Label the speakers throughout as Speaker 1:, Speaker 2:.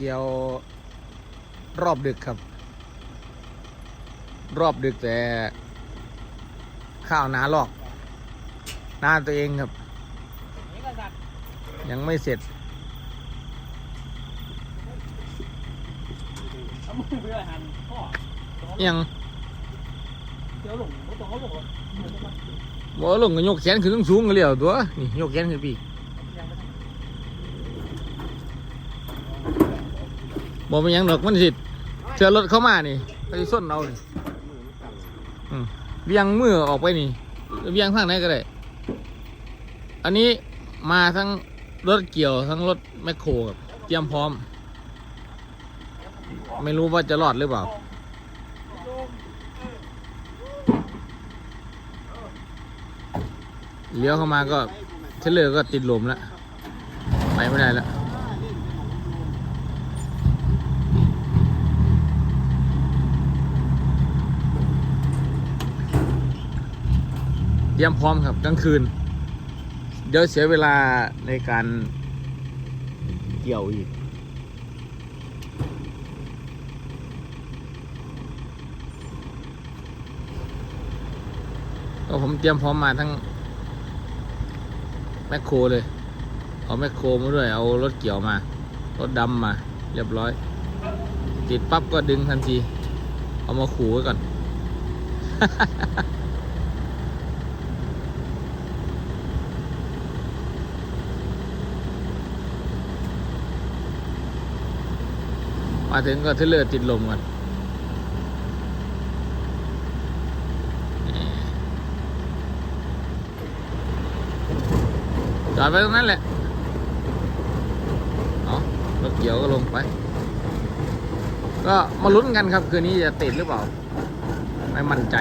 Speaker 1: เกี่ยวรอบดึกครับ รอบดึกแต่ ข้าวนาลอกหน้าตัวเองครับ ยังไม่เสร็จยัง
Speaker 2: เดี๋ยวหลงไม่ต้องเขาหลง
Speaker 1: ก็ยกแขนขึ้นสูงๆก็เลี้ยวตัวนี่ยกแขนขึ้นพี่ บ่เป็นหยังดอกมันสิเจอรถเข้ามานี่ไปส้นเอานี่อืมเวียงมือออกไปนี่เวียงทางไหนก็ได้ อันนี้มาทั้งรถเกี่ยวทั้งรถแมคโครครับเตรียมพร้อม ไม่รู้ว่าจะรอดหรือเปล่า เลี้ยวเข้ามาก็เทเลอร์ก็ติดลมแล้ว ไปไม่ได้แล้ว เตรียมพร้อมครับกลางคืน เดี๋ยวเสียเวลาในการเกี่ยวอีก ก็ผมเตรียมพร้อมมาทั้งแมคโครเลย เอาแมคโครมาด้วย เอารถเกี่ยวมา รถดำมา เรียบร้อย ติดปั๊บก็ดึงทันที เอามาขู่ไว้ก่อน มาถึงก็เทเลอร์ติดลมก่อนจอดไปตรงนั้นแหละเอารถเกี่ยวก็ลงไป ก็มาลุ้นกันครับ คืนนี้จะติดหรือเปล่า ไม่มั่นใจ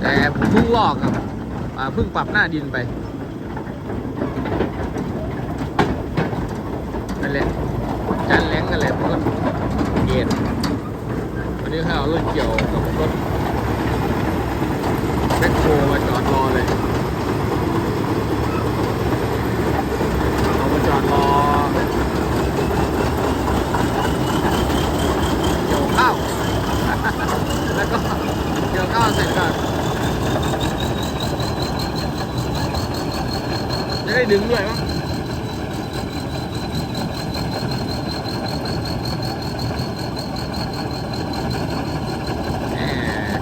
Speaker 1: แต่เพิ่งลอกครับเพิ่งปรับหน้าดินไป นั่น แหละจันแรงกันแหละรถเกียร์วันนี้เขาเอารถเกี่ยวกับรถแบ็คโฮมาจอดรอเลย เอามาจอดรอ เกี่ยวข้าว แล้วก็เกี่ยวข้าวเสร็จก็จะได้ดึงด้วยมั้ง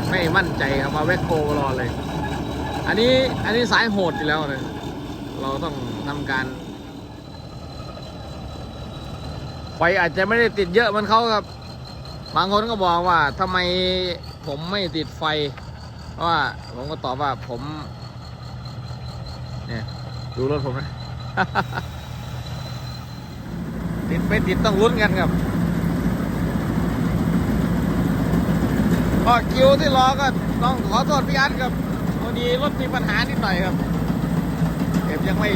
Speaker 1: แห มั่นใจครับมาแวคโครอเลย อันนี้อันนี้สายโหดอยู่แล้วเลยเราต้องทำการไฟอาจจะไม่ได้ติดเยอะเหมันเขาครับ บางคนก็บอกว่าทำไมผมไม่ติดไฟ เพราะว่าผมก็ตอบว่าผม เนี่ย ดูรถผมนะ ติดไม่ติดต้องลุ้นกันครับ ก็คิวที่รอก็ต้องขอโทษพี่อันครับพอดีรถมีปัญหานิดหน่อยครับเก็บยังไม่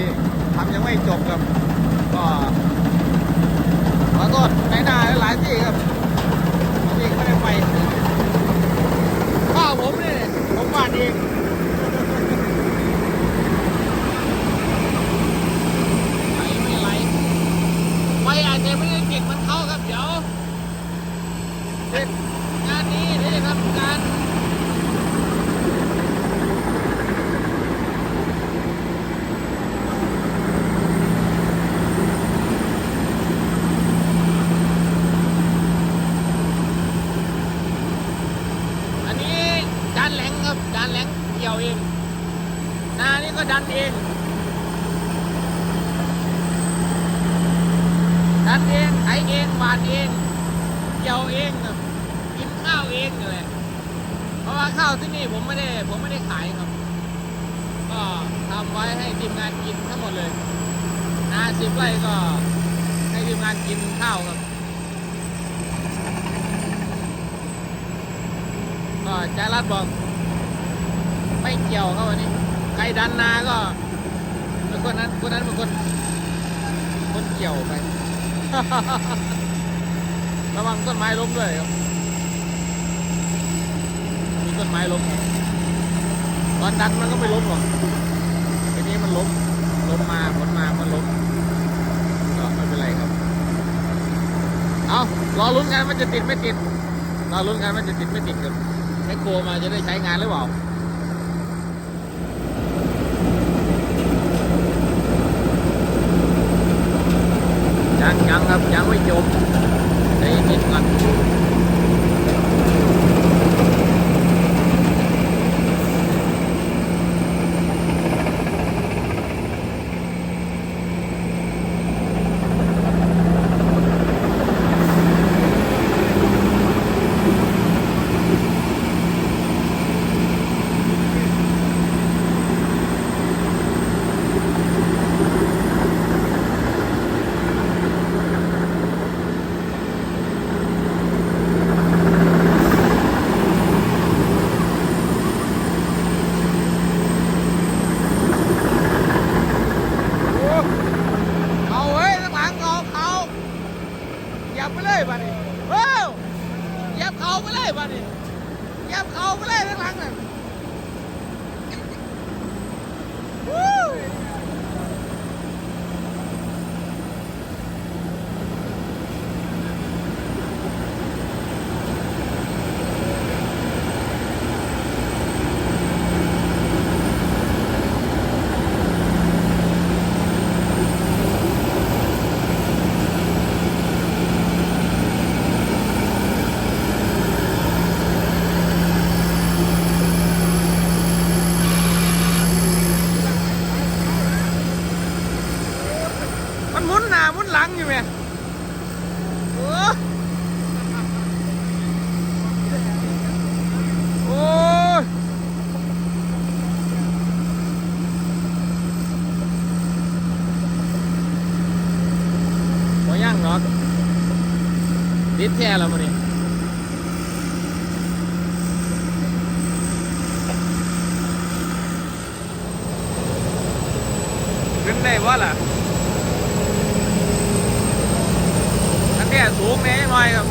Speaker 1: ทำยังไม่จบครับ ก็ขอโทษในหน้าหลายที่ครับบางทีไม่ได้ไปข้าวผมนี่ผมวาดเองไหลไม่ไหลไฟอาจจะไม่ได้เก่งเหมันเขาครับเดี๋ยวเสร็จ งานนี้เดี๋ยวจะทำการอันนี้จานแหลง ครับจานแหลงเกี่ยวเองหนานี่ก็ดันเอง ดันเองไถเองหวานเองเกี่ยวเองครับกินข้าวเองเลย เพราะว่าข้าวที่นี่ผมไม่ได้ผมไม่ได้ขายครับ ก็ทำไว้ให้ทีมงานกินทั้งหมดเลยนาสิบไร่ก็ให้ทีมงานกินข้าวครับก็จารัดบอก ไม่เกี่ยวครับวันนี้ใครดันนาก็คนนั้นคนนั้นเป็นคนคนเกี่ยวไประวังต้นไม้ล้มด้วยครับมีต้นไม้ล้มตอนดันมันก็ไม่ล้มหรอกทีนี้มันล้มล้มมาผลมามันล้มก็ไม่เป็นไรอลุ้นกันมันจะติดไม่ติดรอลุ้นกันมันจะติดไม่ติดครับแมคโครมาจะได้ใช้งานหรือเปล่า ยังยังครับยังไม่จบใจเย็นๆก่อนเอาเว้ยข้างหลังเอาเขาเหยับไปเลยบ้านี้เฮ้ยเหยับเขาไปเลยบ้านี้เหยับเขาไปเลยข้างหลังน่ะวู้ย มันหมุนหน้าหมุนหลังอยู่ไหมโอ้โอ้ยบ่ย่างเนาะติด แค่แล้วมันนี่ขึ้นได้ว่าล่ะอันนี้สูงแน่หน่อยครับ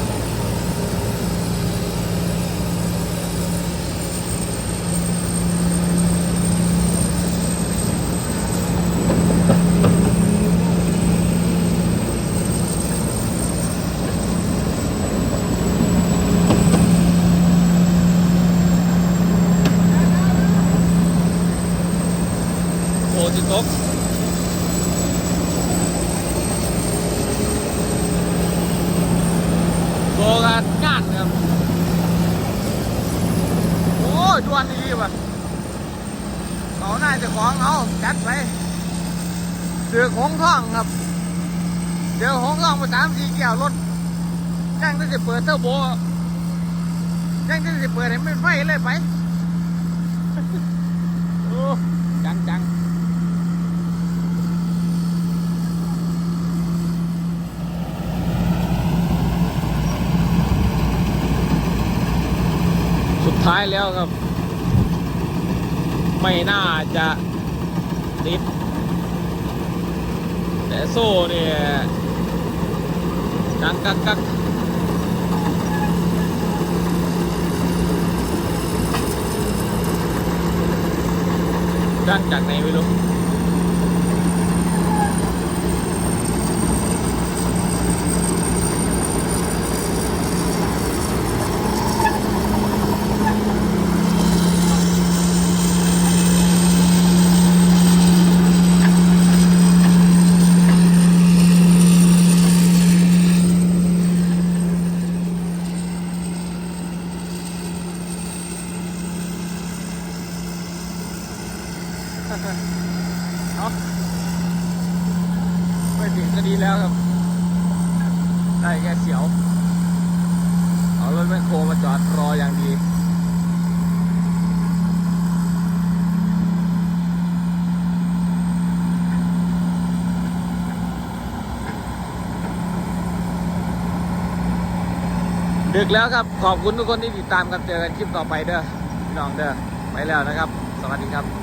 Speaker 1: โอ้จิตก โบกันงานครับ โอ้ยดวนดีว่ะเขาหน่าจะของเอาจัดไปเสือกหงท่องครับเดี๋ยวหงท่องมาสามสี่แก้วรถยังที่จะเปิดเทอร์โบยังที่จะเปิดให้ไม่ไฟเลยไป โอ้จังจังสุดท้ายแล้วครับ ไม่น่าจะติด แต่โซ่เนี่ยดังกักกักดังจากไหนไม่รู้ เนาะไม่ถึงก็ดีแล้วครับ ได้แค่เสียว เอารถแมคโครมาจอดรออย่างดีดึกแล้วครับ ขอบคุณทุกคนที่ติดตามกันเจอกันคลิปต่อไปเด้อพี่น้องเด้อไปแล้วนะครับ สวัสดีครับ